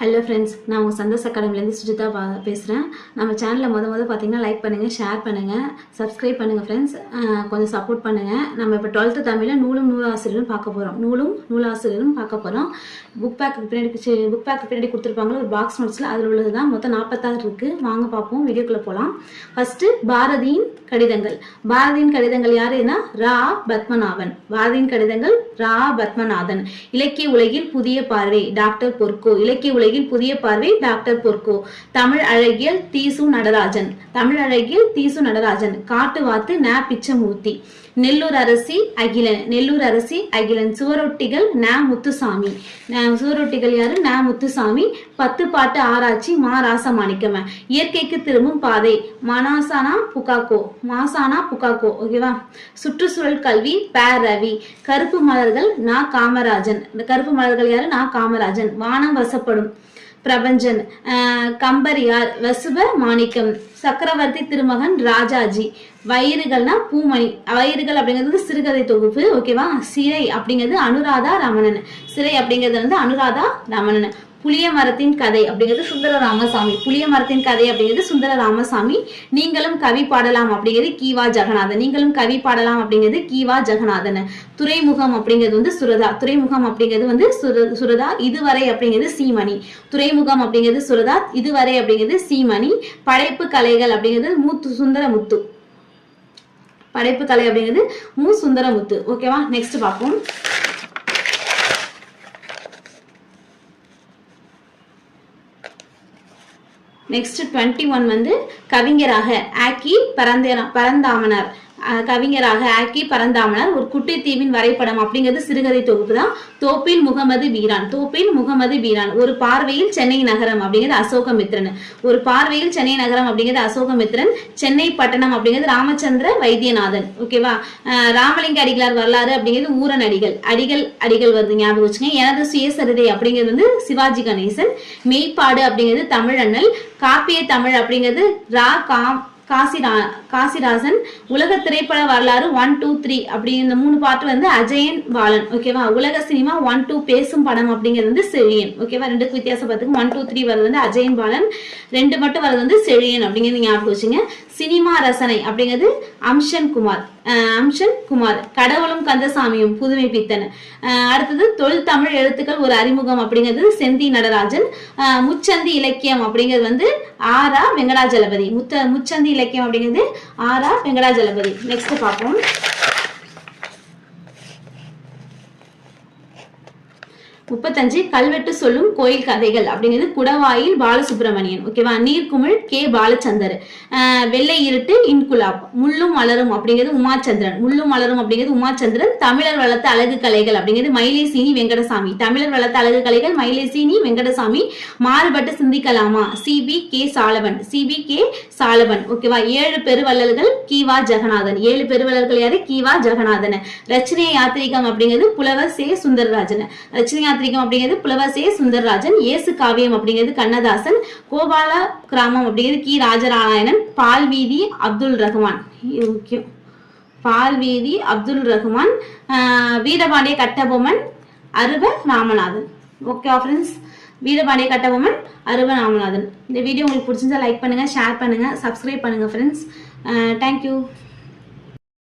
Hello friends நான் உங்கள் சந்தோஷ் அகாடமிலேருந்து சுஜிதா பா பேசுகிறேன் நம்ம சேனலில் மொதல் மொதல் பார்த்தீங்கன்னா லைக் பண்ணுங்கள் ஷேர் பண்ணுங்கள் சப்ஸ்கிரைப் பண்ணுங்கள் ஃப்ரெண்ட்ஸ் கொஞ்சம் சப்போர்ட் பண்ணுங்கள் நம்ம இப்போ டுவெல்த்து தமிழில் நூலும் நூலாசிரியரும் பார்க்க போகிறோம் நூலும் நூலாசிரியரும் பார்க்க போகிறோம் புக் பேக்கு பின்னாடி புக் பேக்கு பின்னாடி கொடுத்துருப்பாங்களோ ஒரு பாக்ஸ் நோட்ஸில் அதில் உள்ளது தான் மொத்தம் நாற்பத்தாறு இருக்குது வாங்க பார்ப்போம் வீடியோக்குள்ளே போகலாம் ஃபஸ்ட்டு பாரதியின் கடிதங்கள். பாரதியின் கடிதங்கள் யாருன்னா ரா. பத்மநாபன். பாரதியின் கடிதங்கள் ரா. பத்மநாதன். இலக்கிய உலகில் புதிய பார்வை. டாக்டர் பொற்கோ. இலக்கிய உலகில் புதிய பார்வை டாக்டர் பொற்கோ. தமிழ் அழகியல் தீசு நடராஜன். தமிழ் அழகியல் தீசு நடராஜன். காட்டு காட்டுவாத்து ந பிச்சமூர்த்தி. நெல்லூர் அரசி அகிலன் நெல்லூர் அரசி அகிலன். சுவரொட்டிகள் ந முத்துசாமி. சுவரொட்டிகள் யாரு? ந முத்துசாமி. பத்து பாட்டு ஆராய்ச்சி மா ராசமாணிக்கம இயற்கைக்கு திரும்பும் பாதை. மனாசானா புகாக்கோ. மாசானா புகாக்கோ. ஓகேவா சுற்றுச்சூழல் கல்வி ப ரவி. கருப்பு மலர்கள் நா காமராஜன். இந்த கருப்பு மலர்கள் யாரு? நா காமராஜன். வானம் வசப்படும். பிரபஞ்சன். ஆஹ் கம்பரியார் வசுப மாணிக்கம் சக்கரவர்த்தி திருமகன் ராஜாஜி. வயிறுகள்னா பூமணி. வயிறுகள் அப்படிங்கிறது சிறுகதை தொகுப்பு ஓகேவா சிறை அப்படிங்கிறது அனுராதா ரமணன். சிறை அப்படிங்கிறது வந்து அனுராதா ரமணன். புளிய மரத்தின் கதை அப்படிங்கிறது சுந்தர ராமசாமி புளிய மரத்தின் கதை அப்படிங்கிறது சுந்தர ராமசாமி நீங்களும் கவி பாடலாம் அப்படிங்கிறது கீவா ஜெகநாதன். நீங்களும் கவி பாடலாம் அப்படிங்கிறது கீவா ஜெகநாதன். துறைமுகம் அப்படிங்கிறது வந்து சுரதா. துறைமுகம் அப்படிங்கிறது வந்து சுர- சுரதா இதுவரை அப்படிங்கிறது சீமணி. துறைமுகம் அப்படிங்கிறது சுரதா இதுவரை அப்படிங்கிறது சீமணி. படைப்பு கலைகள் அப்படிங்கிறது மூத்து சுந்தரமுத்து. படைப்பு கலை அப்படிங்கிறது மு. சுந்தரமுத்து. ஓகேவா? நெக்ஸ்ட் பார்ப்போம். நெக்ஸ்ட் டுவெண்ட்டி ஒன் வந்து கவிஞராக ஆக்கி பரந்தே பரந்தாமனர். கவிஞராக ஆக்கி பரந்தாமனர் ஒரு குட்டித்தீவின் வரைபடம் அப்படிங்கிறது சிறுகதை தொகுப்பு தான். தோப்பில் முகமது வீரான் தோப்பில் முகமது வீரான் ஒரு பார்வையில் சென்னை நகரம் அப்படிங்கிறது அசோகமித்ரன் ஒரு பார்வையில் சென்னை நகரம் அப்படிங்கிறது அசோகமித்ரன் சென்னை பட்டணம் அப்படிங்கிறது ராமச்சந்திர வைத்தியநாதன் ஓகேவா ராமலிங்க அடிகளார் வரலாறு அப்படிங்கிறது ஊரன் அடிகள் அடிகள் அடிகள் வருது ஞாபகம் வச்சுங்க எனது சுயசரிதை அப்படிங்கிறது வந்து சிவாஜி கணேசன் மெய்ப்பாடு அப்படிங்கிறது தமிழண்ணல் காப்பிய தமிழ் அப்படிங்கிறது ரா காம் காசிரா காசிராசன் உலக திரைப்பட வரலாறு ஒன் டூ த்ரீ அப்படி இந்த மூணு பாட்டு வந்து அஜயன் பாலன். ஓகேவா உலக சினிமா ஒன் டூ பேசும் படம் அப்படிங்கிறது வந்து செழியன். ஓகேவா ரெண்டுக்கு வித்தியாசம் பார்த்துக்கு ஒன் டூ த்ரீ வரது வந்து அஜயன் பாலன். ரெண்டு மட்டும் வரது வந்து செழியன் அப்படிங்கிறது ஞாபகம் வச்சுங்க. சினிமா ரசனை அப்படிங்கிறது அம்ஷன் குமார். அம்ஷன் குமார். கடவுளும் கந்தசாமியும் புதுமை பித்தன். அடுத்தது தொழில் தமிழ் எழுத்துக்கள் ஒரு அறிமுகம் அப்படிங்கிறது செந்தி நடராஜன். முச்சந்தி இலக்கியம் அப்படிங்கிறது வந்து ஆரா வெங்கடாஜலபதி. முத்த முச்சந்தி இலக்கியம் அப்படிங்கிறது ஆரா வெங்கடாஜலபதி. நெக்ஸ்ட் பார்ப்போம். முப்பத்தஞ்சு கல்வெட்டு சொல்லும் கோயில் கதைகள் அப்படிங்கிறது குடவாயில் பாலசுப்ரமணியன் ஓகேவா நீர்க்குமிழ் கே. பாலச்சந்தர். வெள்ளை இருட்டு இன்குலாப் முள்ளும் மலரும் அப்படிங்கிறது உமாச்சந்திரன். முள்ளும் மலரும் அப்படிங்கிறது உமாச்சந்திரன். தமிழர் வளர்த்த அழகு கலைகள் அப்படிங்கிறது மயிலேசினி வெங்கடசாமி. தமிழர் வளர்த்த அழகு கலைகள் மயிலேசினி வெங்கடசாமி. மாறுபட்டு சிந்திக்கலாமா? CP K. சாலவன். CP K. சாலவன் ஓகேவா ஏழு பெருவள்ளல்கள் கீவா ஜெகநாதன். ஏழு பெருவள்ளல்கள் யாரு? கீவா ஜெகநாதன். ரச்சனை யாத்திரிகம் அப்படிங்கிறது புலவர் சே. சுந்தரராஜன். ரச்சனை யாத்திரிகம் அப்படிங்கிறது புலவசே சுந்தரராஜன் இயேசு காவியம் அப்படிங்கிறது கண்ணதாசன் கோபால கிராமம் அப்படிங்கிறது கி. ராஜநாராயணன் பால் வீதி அப்துல் ரஹ்மான். முக்கியம். பால் வீதி Abdul Rahman Veerapandiya Kattabomman அருவ Ramanathan. Okay friends Veerapandiya Kattabomman Aru Ramanathan. இந்த வீடியோ உங்களுக்கு பிடிச்சிருந்தா லைக் பண்ணுங்கள் ஷேர் பண்ணுங்க சப்ஸ்கிரைப் பண்ணுங்கள் ஃப்ரெண்ட்ஸ் தேங்க்யூ